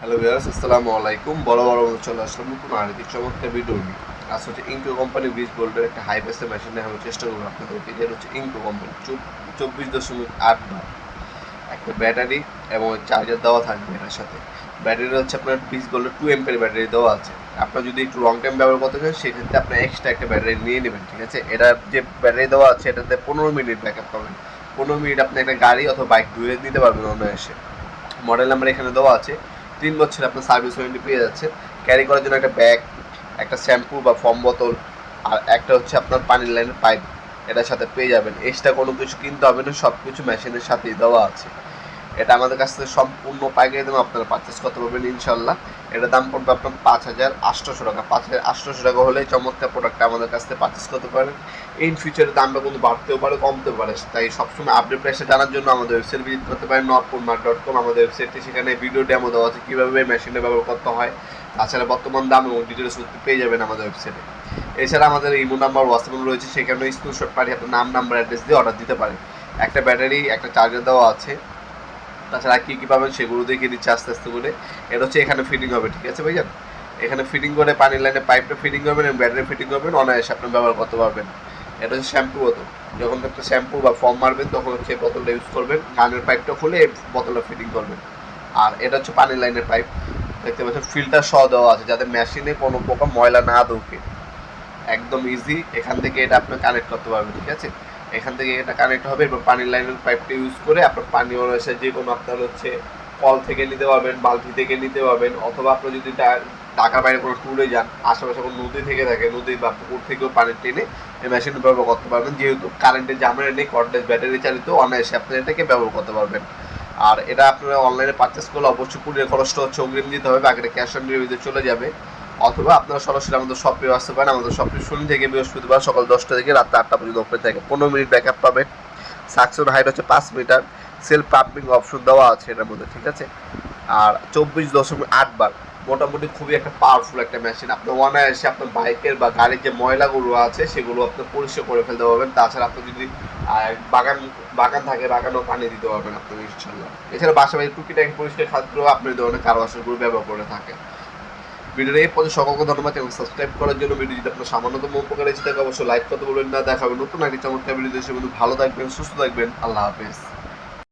Hello viewers, আসসালামু আলাইকুম। বড় বড় চলে আসলাম নতুন আরেকটি চমৎকার ভিডিও নিয়ে। আজ হচ্ছে ইনকো কোম্পানি ব্রিজ বোল্ডের একটা হাই প্রেসের মেশিন দেখানোর চেষ্টা করব আপনাদেরকে। যেটা হচ্ছে ইনকো কোম্পানি চব্বিশ দশমিক আট বার একটা ব্যাটারি এবং চার্জার দেওয়া থাকবে এটার সাথে। ব্যাটারি হচ্ছে আপনার ব্রিজ বোল্ডের টু এমপের ব্যাটারি দেওয়া আছে। আপনার যদি একটু লং টাইম ব্যবহার করতে চান, সেক্ষেত্রে আপনি এক্সট্রা একটা ব্যাটারি নিয়ে নেবেন, ঠিক আছে? এটা যে ব্যাটারি দেওয়া আছে, এটাতে পনেরো মিনিট ব্যাকআপ পাবেন। পনেরো মিনিট আপনি একটা গাড়ি অথবা বাইক ধুয়ে দিতে পারবেন অন্য এসে মডেল নাম্বার এখানে দেওয়া আছে। তিন বছর আপনার সার্ভিস ওয়ারেন্টি পেয়ে যাচ্ছে। ক্যারি করার জন্য একটা ব্যাগ একটা শ্যাম্পু বা ফর্ম বোতল আর একটা হচ্ছে আপনার পানির লাইনের পাইপ এটার সাথে পেয়ে যাবেন। এক্সট্রা কোনো কিছু কিনতে হবে না সব কিছু মেশিনের সাথেই দেওয়া আছে। এটা আমাদের কাছ থেকে সম্পূর্ণ পাইকারি দামে আপনারা পারচেস করতে পারবেন ইনশাল্লাহ এটার দাম পড়বে আপনার পাঁচ হাজার আটশোশো টাকা। পাঁচ হাজার আটশোশো টাকা হলে চমৎকার প্রোডাক্টটা আমাদের কাছ থেকে পারচেস করতে পারেন। ইন ফিউচারে দামটা কিন্তু বাড়তেও পারে, কমতেও পারে। তাই সবসময় আপডেট প্রাইসটা জানার জন্য আমাদের ওয়েবসাইট ভিজিট করতে পারেন নটপুরমার ডট কম আমাদের ওয়েবসাইটটি সেখানে ভিডিও ডেমো দেওয়া আছে, কীভাবে মেশিনে ব্যবহার করতে হয়। তাছাড়া বর্তমান দাম এবং ডিটেলস করতে পেয়ে যাবেন আমাদের ওয়েবসাইটে এছাড়া আমাদের ইমো নাম্বার হোয়াটসঅ্যাপ রয়েছে, সেখানে স্ক্রিনশট পাঠিয়ে আপনার নাম নাম্বার অ্যাড্রেস দিয়ে অর্ডার দিতে পারেন। একটা ব্যাটারি একটা চার্জার দেওয়া আছে। তাছাড়া কী কী পাবেন সেগুলো দেখিয়ে দিচ্ছে আস্তে আস্তে করে। এটা হচ্ছে এখানে ফিটিং হবে, ঠিক আছে ভাইজান? এখানে ফিটিং করে পানির লাইনে পাইপটা ফিটিং করবেন এবং ব্যাটারি ফিটিং করবেন, অনায়াসে আপনি ব্যবহার করতে পারবেন। এটা হচ্ছে শ্যাম্পু বোতল। যখন একটা শ্যাম্পু বা ফর্ম মারবেন, তখন হচ্ছে এই বোতলটা ইউজ করবেন গানের পাইপটা খুলে এই বোতলটা ফিটিং করবেন। আর এটা হচ্ছে পানির লাইনের পাইপ দেখতে পাচ্ছেন ফিল্টার সহ দেওয়া আছে, যাতে মেশিনে কোনো প্রকার ময়লা না ঢোকে। একদম ইজি এখান থেকে এটা আপনি কানেক্ট করতে পারবেন, ঠিক আছে? এখান থেকে এটা কানেক্ট হবে এবং পানির লাইনের পাইপটা ইউজ করে আপনার পানি অনুসারে যে কোনো আপনার হচ্ছে কল থেকে নিতে পারবেন, বালতি থেকে নিতে পারবেন, অথবা আপনি যদি ঢাকার বাইরে কোনো ট্যুরে যান, আশেপাশে কোনো নদী থেকে থাকে, নদী বা পুকুর থেকেও পানি টেনে এই মেশিন ব্যবহার করতে পারবেন। যেহেতু কারেন্টের জামানা নেই কর্ডলেস ব্যাটারি চালিত, অনায়াসে আপনি এটাকে ব্যবহার করতে পারবেন। আর এটা আপনারা অনলাইনে পারচেস করলে অবশ্যই কুরিয়ার খরচটা হচ্ছে অগ্রিম দিতে হবে, বাকিটা ক্যাশ অন ডেলিভারিতে চলে যাবে। অথবা আপনারা সরাসরি আমাদের শপে আসতে পারেন। আমাদের শপে শনি থেকে বৃহস্পতিবার সকাল দশটা থেকে রাত আটটা পর্যন্ত ওপেন থাকে। পনেরো মিনিট ব্যাকআপ পাবেন। সাকশন হাইট হচ্ছে পাঁচ মিটার সেলফ পাম্পিং অপশন দেওয়া আছে এটার মধ্যে, ঠিক আছে? আর চব্বিশ দশমিক আট বার। মোটামুটি খুবই একটা পাওয়ারফুল একটা মেশিন আপনি অনায়াসে আপনার বাইকের বা গাড়ির যে ময়লাগুলো আছে, সেগুলো আপনি পরিষ্কার করে ফেলতে পারবেন। তাছাড়া আপনি যদি বাগান বাগান থাকে বাগানেও পানি দিতে পারবেন আপনি ইনশাল্লাহ এছাড়া বাসা বাড়ির টুকিটাকি পরিষ্কার খাদ্য আপনি ধরনের কারও আসলগুলো ব্যবহার করে থাকেন। ভিডিওটা এই পর্যন্ত সকলকে ধন্যবাদ এবং সাবস্ক্রাইব করার জন্য ভিডিও যদি আপনার সামান্যতম উপকার এসে অবশ্যই লাইক করতে বলবেন না। দেখাবেন নতুন একটি চমৎকার ভিডিও দেশে ভালো থাকবেন, সুস্থ থাকবেন। আল্লাহ হাফেজ।